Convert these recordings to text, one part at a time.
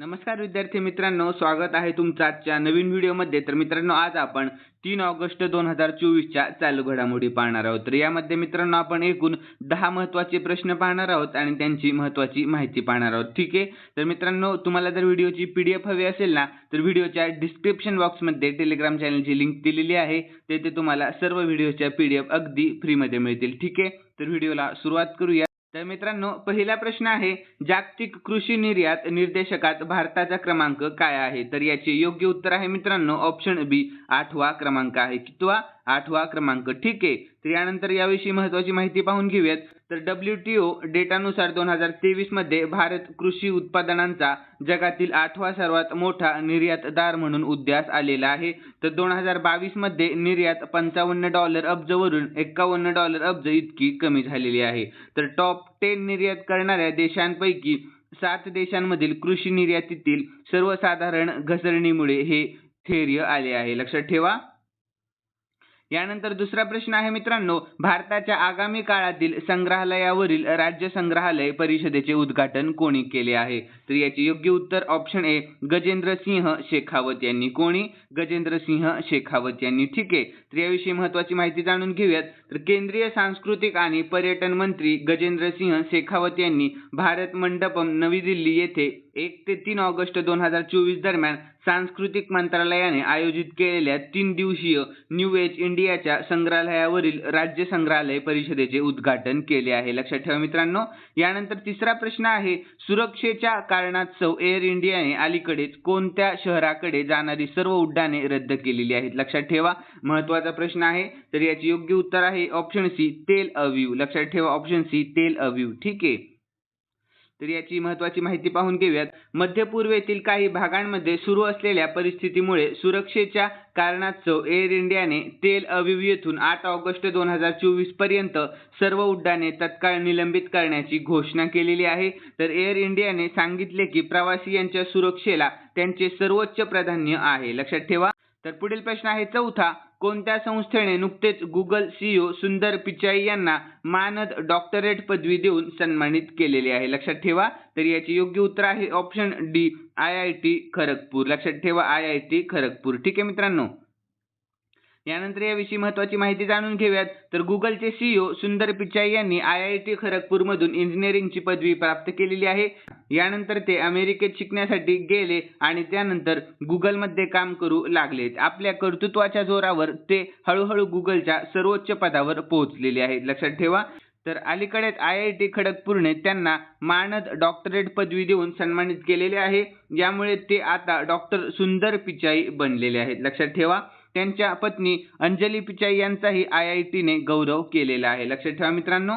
नमस्कार विद्यार्थी मित्रांनो स्वागत आहे तुमचं आजच्या नवीन व्हिडिओमध्ये. तर मित्रांनो आज आपण तीन ऑगस्ट दोन हजार चोवीसच्या चालू घडामोडी पाहणार आहोत. तर यामध्ये मित्रांनो आपण एकूण दहा महत्त्वाचे प्रश्न पाहणार आहोत आणि त्यांची महत्त्वाची माहिती पाहणार आहोत. ठीक आहे? तर मित्रांनो तुम्हाला जर व्हिडिओची पी डी एफ हवी असेल ना तर व्हिडिओच्या डिस्क्रिप्शन बॉक्समध्ये टेलिग्राम चॅनलची लिंक दिलेली आहे. तेथे तुम्हाला सर्व व्हिडिओच्या पी डी एफ अगदी फ्रीमध्ये मिळतील. ठीक आहे? तर व्हिडिओला सुरुवात करूया. तर मित्रांनो पहिला प्रश्न आहे जागतिक कृषी निर्यात निर्देशकात भारताचा क्रमांक काय आहे? तर याचे योग्य उत्तर आहे मित्रांनो ऑप्शन बी आठवा क्रमांक आहे. कितवा? आठवा क्रमांक. ठीक आहे. तर यानंतर याविषयी महत्वाची माहिती पाहून घेऊयात. तर डब्ल्यू टी ओ डेटानुसार दोन हजार तेवीसमध्ये भारत कृषी उत्पादनांचा जगातील आठवा सर्वात मोठा निर्यातदार म्हणून उद्यास आलेला आहे. तर दोन हजार बावीसमध्ये निर्यात पंचावन्न डॉलर अब्जवरून एकावन्न डॉलर अब्ज इतकी कमी झालेली आहे. तर टॉप टेन निर्यात करणाऱ्या देशांपैकी सात देशांमधील कृषी निर्यातीतील सर्वसाधारण घसरणीमुळे हे स्थैर्य आले आहे. लक्षात ठेवा. यानंतर दुसरा प्रश्न आहे मित्रांनो भारताच्या आगामी काळातील संग्रहालयावरील राज्य संग्रहालय परिषदेचे उद्घाटन कोणी केले आहे? तर याचे योग्य उत्तर ऑप्शन ए गजेंद्र सिंह शेखावत यांनी. कोणी? गजेंद्र सिंह शेखावत यांनी. ठीक आहे. तर याविषयी महत्वाची माहिती जाणून घेऊयात. तर केंद्रीय सांस्कृतिक आणि पर्यटन मंत्री गजेंद्र सिंह शेखावत यांनी भारत मंडपम नवी दिल्ली येथे एक ते तीन ऑगस्ट दोन हजार चोवीस दरम्यान सांस्कृतिक मंत्रालयाने आयोजित केलेल्या तीन दिवसीय न्यू एज इंडियाच्या संग्रहालयावरील राज्य संग्रहालय परिषदेचे उद्घाटन केले आहे. लक्षात ठेवा मित्रांनो यानंतर तिसरा प्रश्न आहे सुरक्षेच्या कारणास्तव एअर इंडियाने अलीकडेच कोणत्या शहराकडे जाणारी सर्व उड्डाणे रद्द केलेली आहेत? लक्षात ठेवा महत्त्वाचा प्रश्न आहे. तर याचे योग्य उत्तर आहे ऑप्शन सी तेल अव्यू लक्षात ठेवा ऑप्शन सी तेल अव्यू ठीक आहे. तर याची महत्त्वाची माहिती पाहून घेऊयात. मध्य पूर्वेतील काही भागांमध्ये सुरू असलेल्या परिस्थितीमुळे सुरक्षेच्या कारणास्तव एअर इंडियाने तेल अविव येथून आठ ऑगस्ट दोन हजार चोवीसपर्यंत सर्व उड्डाणे तत्काळ निलंबित करण्याची घोषणा केलेली आहे. तर एअर इंडियाने सांगितले की प्रवासी यांच्या सुरक्षेला त्यांचे सर्वोच्च प्राधान्य आहे. लक्षात ठेवा. तर पुढील प्रश्न आहे चौथा. कोणत्या संस्थेने नुकतेच गुगल सीईओ सुंदर पिचाई यांना मानद डॉक्टरेट पदवी देऊन सन्मानित केलेले आहे? लक्षात ठेवा. तर याचे योग्य उत्तर आहे option D I I T Kharagpur. लक्षात ठेवा आय आय टी खरगपूर. ठीक आहे मित्रांनो? यानंतर याविषयी महत्वाची माहिती जाणून घेऊयात. तर गुगलचे सीईओ सुंदर पिचाई यांनी आय आय टी खरगपूरमधून इंजिनिअरिंगची पदवी प्राप्त केलेली आहे. यानंतर ते अमेरिकेत शिकण्यासाठी गेले आणि त्यानंतर गुगलमध्ये काम करू लागले. आपल्या कर्तृत्वाच्या जोरावर ते हळूहळू गुगलच्या सर्वोच्च पदावर पोहोचलेले आहेत. लक्षात ठेवा. तर अलीकडेच आय आय टी खडगपूरने त्यांना मानद डॉक्टरेट पदवी देऊन सन्मानित केलेले आहे. यामुळे ते आता डॉक्टर सुंदर पिचाई बनलेले आहेत. लक्षात ठेवा. त्यांच्या पत्नी अंजली पिचाई यांचाही आय आय टीने गौरव केलेला आहे. लक्षात ठेवा मित्रांनो.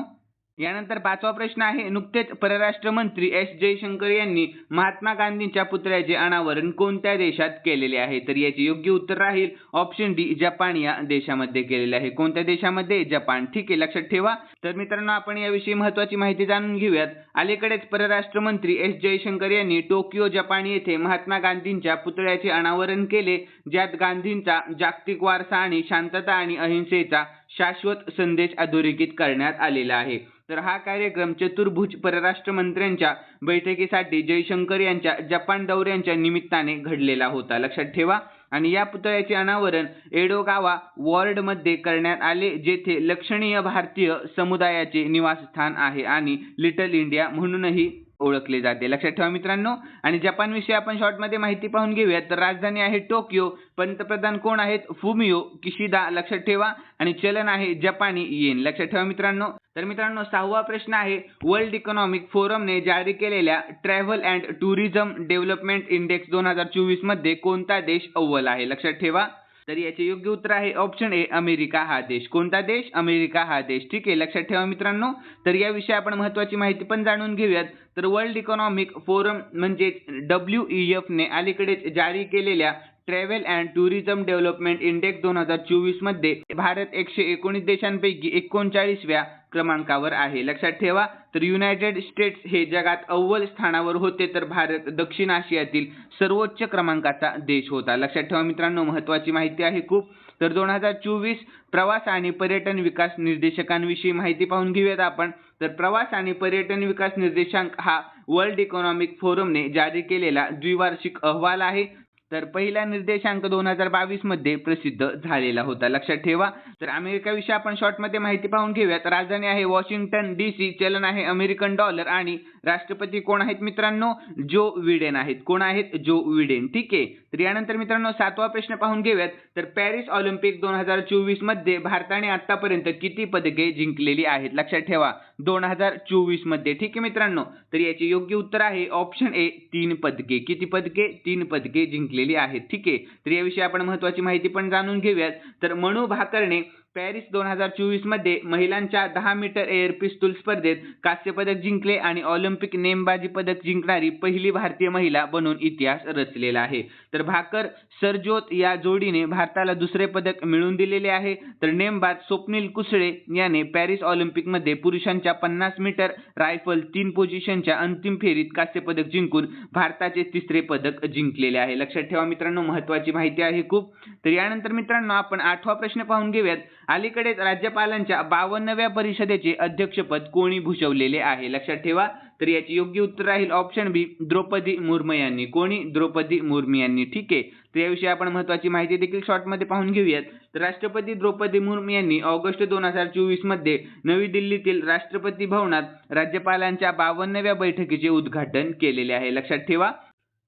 यानंतर पाचवा प्रश्न आहे नुकतेच परराष्ट्र मंत्री एस जयशंकर यांनी महात्मा गांधींच्या पुतळ्याचे अनावरण कोणत्या देशात केलेले आहे? तर याचे योग्य उत्तर राहील ऑप्शन डी जपान या देशामध्ये केलेले आहे. कोणत्या देशामध्ये? जपान. ठीक आहे लक्षात ठेवा. तर मित्रांनो आपण याविषयी महत्वाची माहिती जाणून घेऊयात. अलीकडेच परराष्ट्र मंत्री एस जयशंकर यांनी टोकियो जपान येथे महात्मा गांधींच्या पुतळ्याचे अनावरण केले ज्यात गांधींचा जागतिक वारसा आणि शांतता आणि अहिंसेचा शाश्वत संदेश अधोरेखित करण्यात आलेला आहे. तर हा कार्यक्रम चतुर्भुज परराष्ट्र मंत्र्यांच्या बैठकीसाठी जयशंकर यांच्या जपान दौऱ्यांच्या निमित्ताने घडलेला होता. लक्षात ठेवा. आणि या पुतळ्याचे अनावरण एडोगावा वॉर्डमध्ये करण्यात आले जेथे लक्षणीय भारतीय समुदायाचे निवासस्थान आहे आणि लिटल इंडिया म्हणूनही ओळखले जाते. लक्षात ठेवा मित्रांनो. आणि जपानविषयी आपण शॉर्टमध्ये माहिती पाहून घेऊयात. तर राजधानी आहे टोकियो. पंतप्रधान कोण आहेत? Fumio Kishida. लक्षात ठेवा. आणि चलन आहे जपानी येन. लक्षात ठेवा मित्रांनो. तर मित्रांनो सहावा प्रश्न आहे. वर्ल्ड इकॉनॉमिक फोरमने जारी केलेल्या travel and tourism development index दोन हजार चोवीसमध्ये कोणता देश अव्वल आहे? लक्षात ठेवा. तर याचे योग्य उत्तर आहे ऑप्शन ए अमेरिका हा देश. कोणता देश? अमेरिका हा देश. ठीक आहे लक्षात ठेवा मित्रांनो. तर याविषयी आपण महत्वाची माहिती पण जाणून घेऊयात. तर वर्ल्ड इकॉनॉमिक फोरम म्हणजेच डब्ल्यू ई एफने अलीकडेच जारी केलेल्या travel and tourism development index दोन हजार चोवीसमध्ये भारत एकशे एकोणीस देशांपैकी एकोणचाळीसव्या क्रमांकावर आहे. लक्षात ठेवा तर युनायटेड स्टेट्स हे जगात अव्वल स्थानावर होते तर भारत दक्षिण आशियातील सर्वोच्च क्रमांकाचा देश होता. लक्षात ठेवा मित्रांनो महत्वाची माहिती आहे खूप. तर दोन हजार चोवीस प्रवास आणि पर्यटन विकास निर्देशकांविषयी माहिती पाहून घेऊयात आपण. तर प्रवास आणि पर्यटन विकास निर्देशांक हा वर्ल्ड इकॉनॉमिक फोरमने जारी केलेला द्विवार्षिक अहवाल आहे. तर पहिला निर्देशांक दोन हजार बावीसमध्ये प्रसिद्ध झालेला होता. लक्षात ठेवा. तर अमेरिकाविषयी आपण शॉर्टमध्ये माहिती पाहून घेऊयात. राजधानी आहे वॉशिंग्टन डी सी चलन आहे अमेरिकन डॉलर आणि राष्ट्रपती कोण आहेत मित्रांनो? जो विडेन आहेत. कोण आहेत? जो विडेन. ठीक आहे? तर यानंतर मित्रांनो सातवा प्रश्न पाहून घेऊयात. तर पॅरिस ऑलिम्पिक दोन हजार चोवीसमध्ये भारताने आतापर्यंत किती पदके जिंकलेली आहेत? लक्षात ठेवा. दोन हजार चोवीसमध्ये ठीक आहे मित्रांनो? तर याचे योग्य उत्तर आहे ऑप्शन ए तीन पदके. किती पदके? तीन पदके जिंकले केलेली आहे ठीक आहे. तर याविषयी आपण महत्वाची माहिती पण जाणून घेऊयात. तर मनू भाकरणे पॅरिस दोन हजार चोवीसमध्ये महिलांच्या दहा मीटर एअर पिस्तूल स्पर्धेत कांस्य पदक जिंकले आणि ऑलिम्पिक नेमबाजी पदक जिंकणारी पहिली भारतीय महिला बनून इतिहास रचलेला आहे. तर भाकर सरजोत या जोडीने भारताला दुसरे पदक मिळवून दिलेले आहे. तर नेमबाज स्वप्नील कुसळे याने पॅरिस ऑलिम्पिकमध्ये पुरुषांच्या पन्नास मीटर रायफल तीन पोझिशनच्या अंतिम फेरीत कांस्य पदक जिंकून भारताचे तिसरे पदक जिंकलेले आहे. लक्षात ठेवा मित्रांनो महत्वाची माहिती आहे खूप. तर यानंतर मित्रांनो आपण आठवा प्रश्न पाहून घेऊयात. अलीकडेच राज्यपालांच्या बावन्नव्या परिषदेचे अध्यक्षपद कोणी भूषवलेले आहे? लक्षात ठेवा. तर याची योग्य उत्तर राहील ऑप्शन बी द्रौपदी मुर्मू यांनी. कोणी? द्रौपदी मुर्मू यांनी. ठीक आहे. तर याविषयी आपण महत्वाची माहिती देखील शॉर्टमध्ये पाहून घेऊयात. तर राष्ट्रपती द्रौपदी मुर्मू यांनी ऑगस्ट दोन हजार चोवीसमध्ये नवी दिल्लीतील राष्ट्रपती भवनात राज्यपालांच्या बावन्नव्या बैठकीचे उद्घाटन केलेले आहे. लक्षात ठेवा.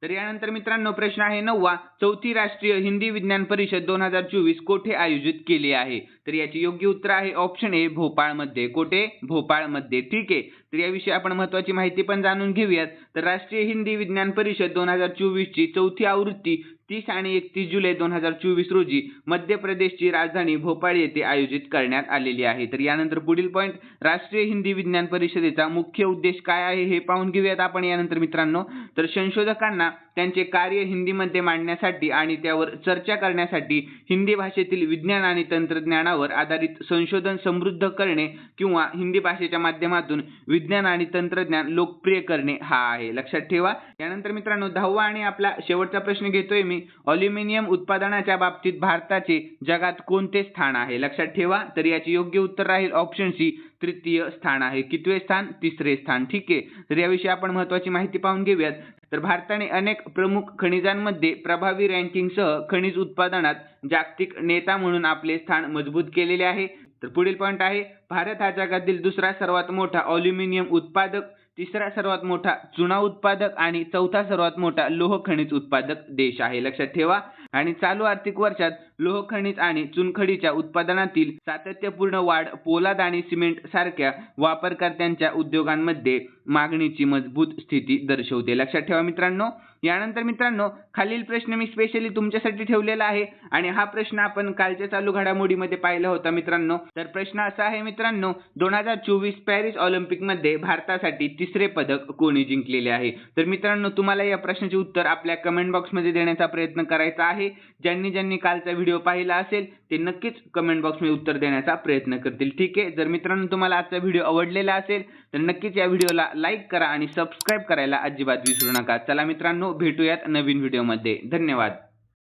तर यानंतर मित्रांनो प्रश्न आहे नववा. चौथी राष्ट्रीय हिंदी विज्ञान परिषद दोन हजार चोवीस कोठे आयोजित केली आहे? तर याचे योग्य उत्तर आहे ऑप्शन ए भोपाळमध्ये. कोठे? भोपाळमध्ये. ठीक आहे. तर याविषयी आपण महत्वाची माहिती पण जाणून घेऊयात. तर राष्ट्रीय हिंदी विज्ञान परिषद दोन हजार चोवीस ची चौथी आवृत्ती तीस आणि एकतीस जुलै दोन हजार चोवीस रोजी मध्य प्रदेशची राजधानी भोपाळ येथे आयोजित करण्यात आलेली आहे. तर यानंतर पुढील पॉईंट राष्ट्रीय हिंदी विज्ञान परिषदेचा मुख्य उद्देश काय आहे हे पाहून घेऊयात आपण यानंतर मित्रांनो. तर संशोधकांना त्यांचे कार्य हिंदीमध्ये मांडण्यासाठी आणि त्यावर चर्चा करण्यासाठी हिंदी भाषेतील विज्ञान आणि तंत्रज्ञानावर आधारित संशोधन समृद्ध करणे किंवा हिंदी भाषेच्या माध्यमातून विज्ञान आणि तंत्रज्ञान लोकप्रिय करणे हा आहे. लक्षात ठेवा. यानंतर मित्रांनो दहावा आणि आपला शेवटचा प्रश्न घेतोय मी. अल्युमिनियम उत्पादनाच्या बाबतीत भारताचे जगात कोणते स्थान आहे? लक्षात ठेवा तर याचे योग्य उत्तर राहील ऑप्शन सी तृतीय स्थान आहे. कितवे स्थान? तिसरे स्थान. ठीक आहे. तर याविषयी आपण महत्वाची माहिती पाहून घेऊयात. तर भारताने अनेक प्रमुख खनिजांमध्ये प्रभावी रँकिंगसह खनिज उत्पादनात जागतिक नेता म्हणून आपले स्थान मजबूत केलेले आहे. तर पुढील पॉईंट आहे भारत हा जगातील दुसरा सर्वात मोठा अल्युमिनियम उत्पादक तिसरा सर्वात मोठा चुना उत्पादक आणि चौथा सर्वात मोठा लोह खनिज उत्पादक देश आहे. लक्षात ठेवा. आणि चालू आर्थिक वर्षात लोह खनिज आणि चुनखडीच्या उत्पादनातील सातत्यपूर्ण वाढ पोलाद आणि सिमेंट सारख्या वापरकर्त्यांच्या उद्योगांमध्ये मागणीची मजबूत स्थिती दर्शवते. लक्षात ठेवा मित्रांनो. यानंतर मित्रांनो खालील प्रश्न मी स्पेशली तुमच्यासाठी ठेवलेला आहे आणि हा प्रश्न आपण कालच्या चालू घडामोडीमध्ये पाहिला होता मित्रांनो. तर प्रश्न असा आहे मित्रांनो दोन हजार चोवीस पॅरिस ऑलिम्पिकमध्ये भारतासाठी तिसरे पदक कोणी जिंकलेले आहे? तर मित्रांनो तुम्हाला या प्रश्नाचे उत्तर आपल्या कमेंट बॉक्समध्ये देण्याचा प्रयत्न करायचा आहे. ज्यांनी ज्यांनी कालचा व्हिडिओ पाहिला असेल ते नक्कीच कमेंट बॉक्समध्ये उत्तर देण्याचा प्रयत्न करतील. ठीक आहे? जर मित्रांनो तुम्हाला आजचा व्हिडिओ आवडलेला असेल तर नक्कीच या व्हिडिओला लाईक करा आणि सबस्क्राईब करायला अजिबात विसरू नका. चला मित्रांनो भेटूयात नवीन व्हिडिओमध्ये. धन्यवाद.